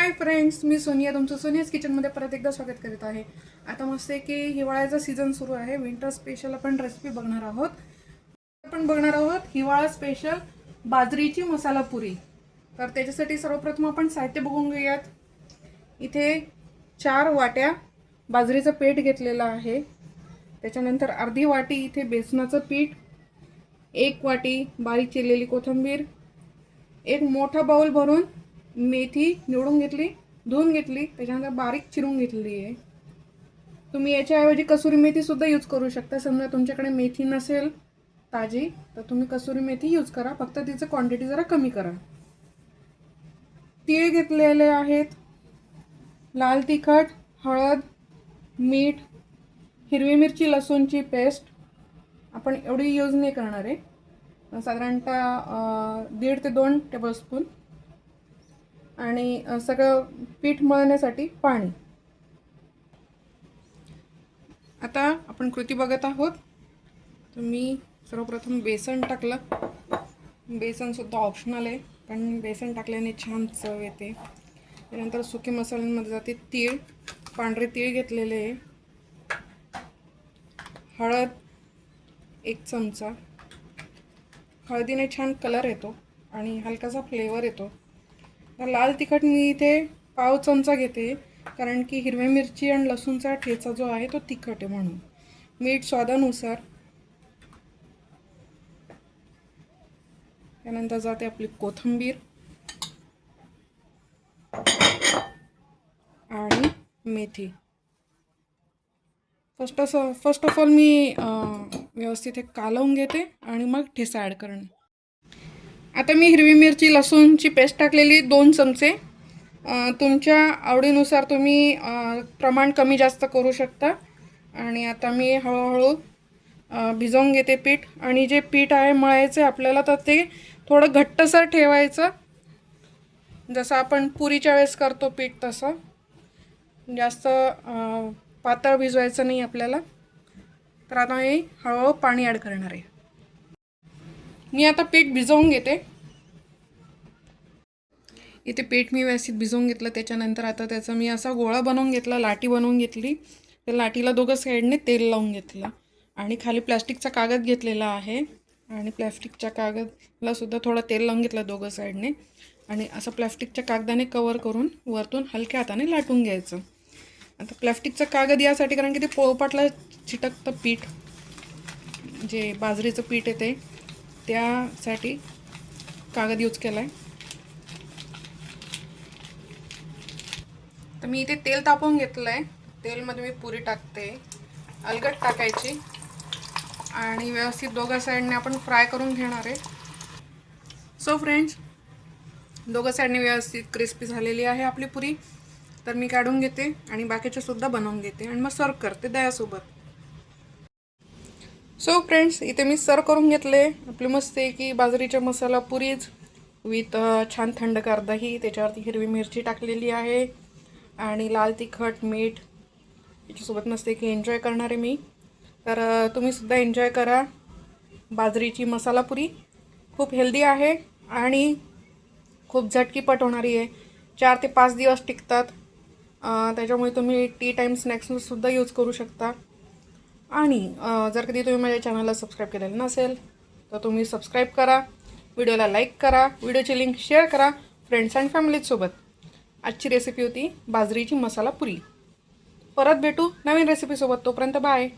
Hi friends मी सोनिया. तुमचं सोनियाज किचनमध्ये परत एकदा स्वागत करीत आहे. आता मस्त आहे की हिवाळ्याचा सीझन सुरू आहे. विंटर स्पेशल आपण रेसिपी बघणार आहोत. आपण बघणार आहोत हिवाळा स्पेशल बाजरीची मसाला पुरी. तर त्याच्यासाठी सर्वप्रथम आपण साहित्य बघून घेऊयात. इथे चार वाट्या बाजरीचं पीठ घेतलेलं आहे. त्याच्यानंतर अर्धी वाटी इथे बेसनाचं पीठ एक वाटी बारीक चिरलेली कोथिंबीर एक मोठा बाऊल भरून मेथी निवडून घेतली धुवून घेतली त्याच्यानंतर बारीक चिरून घेतली आहे. तुम्ही याच्याऐवजी कसुरी मेथी सुद्धा यूज करू शकता. समजा तुमच्याकडे मेथी नसेल ताजी तर तुम्ही कसुरी मेथी यूज करा. फक्त तिचं क्वांटिटी जरा कमी करा. तीळ घेतलेले आहेत. लाल तिखट हळद मीठ हिरवी मिरची लसूणची पेस्ट आपण एवढी यूज नाही करणार आहे. साधारणतः दीड ते दोन टेबलस्पून आणि सगळं पीठ मळण्यासाठी पाणी. आता आपण कृती बघत आहोत. तर मी सर्वप्रथम बेसन टाकलं. बेसनसुद्धा ऑप्शनल आहे पण बेसन टाकल्याने छान चव येते. त्यानंतर सुके मसाल्यांमध्ये जाते तीळ. पांढरे तीळ घेतलेले आहे. हळद एक चमचा. हळदीने छान कलर येतो आणि हलकासा फ्लेवर येतो. तर लाल तिखट मी इथे पाव चमचा घेते कारण की हिरव्या मिरची आणि लसूणचा ठेचा जो आहे तो तिखट आहे म्हणून. मीठ स्वादानुसार. त्यानंतर जाते आपली कोथिंबीर. आणि मेथी. फर्स्ट असं फर्स्ट ऑफ ऑल मी व्यवस्थित हे कालवून घेते आणि मग ठेसा ॲड करणे. आता मी हिरवी मिरची लसूणची पेस्ट टाकलेली दोन चमचे. तुमच्या आवडीनुसार तुम्ही प्रमाण कमी जास्त करू शकता. आणि आता मी हळूहळू भिजवून घेते पीठ. आणि जे पीठ आहे मळायचं आपल्याला तर ते थोडं घट्टसर ठेवायचं. जसं आपण पुरीच्या वेळेस करतो पीठ तसं. जास्त पातळ भिजवायचं नाही आपल्याला. तर आता मी हळूहळू पाणी ॲड करणार आहे. मी आता पीठ भिजवून घेते. इथे पीठ मी व्यवस्थित भिजवून घेतलं. त्याच्यानंतर आता त्याचा मी असा गोळा बनवून घेतला लाटी बनवून घेतली. त्या लाटीला दोघं साईडने तेल लावून घेतलं. आणि खाली प्लॅस्टिकचा कागद घेतलेला आहे. आणि प्लॅस्टिकच्या कागदला सुद्धा थोडं तेल लावून घेतलं दोघं साईडने. आणि असं प्लॅस्टिकच्या कागदाने कवर करून वरतून हलक्या हाताने लाटून घ्यायचं. आता प्लॅस्टिकचं कागद यासाठी कारण की ते पोळपाटला चिटकतं पीठ. जे बाजरीचं पीठ येते त्यासाठी कागद यूज केला आहे तर मी इथे तेल तापवून घेतलं आहे तेलमध्ये मी पुरी टाकते. अलगट टाकायची. आणि व्यवस्थित दोघं साईडने आपण फ्राय करून घेणार आहे. सो फ्रेंड्स दोघं साईडने व्यवस्थित क्रिस्पी झालेली आहे आपली पुरी. तर मी काढून घेते आणि बाकीच्यासुद्धा बनवून घेते. आणि मग सर्व करते दह्यासोबत. सो फ्रेंड्स इथे मी सर करून घेतले. आपली मस्त आहे की बाजरीच्या मसाला पुरीच विथ uh, छान थंडगार दही त्याच्यावरती हिरवी मिरची टाकलेली आहे. आणि लाल तिखट मीठ. याच्यासोबत मस्त आहे की एन्जॉय करणार आहे मी. तर uh, तुम्हीसुद्धा एन्जॉय करा. बाजरीची मसाला पुरी खूप हेल्दी आहे आणि खूप झटकीपट होणारी आहे. चार ते पाच दिवस टिकतात. त्याच्यामुळे तुम्ही टी टाईम स्नॅक्ससुद्धा यूज करू शकता. आणि जर कधी तुम्ही माझ्या चॅनलला सबस्क्राईब केलेलं नसेल तर तुम्ही सबस्क्राईब करा व्हिडिओला लाईक करा व्हिडिओची लिंक शेअर करा फ्रेंड्स अँड फॅमिलीजसोबत आजची रेसिपी होती बाजरीची मसाला पुरी. परत भेटू नवीन रेसिपीसोबत तोपर्यंत बाय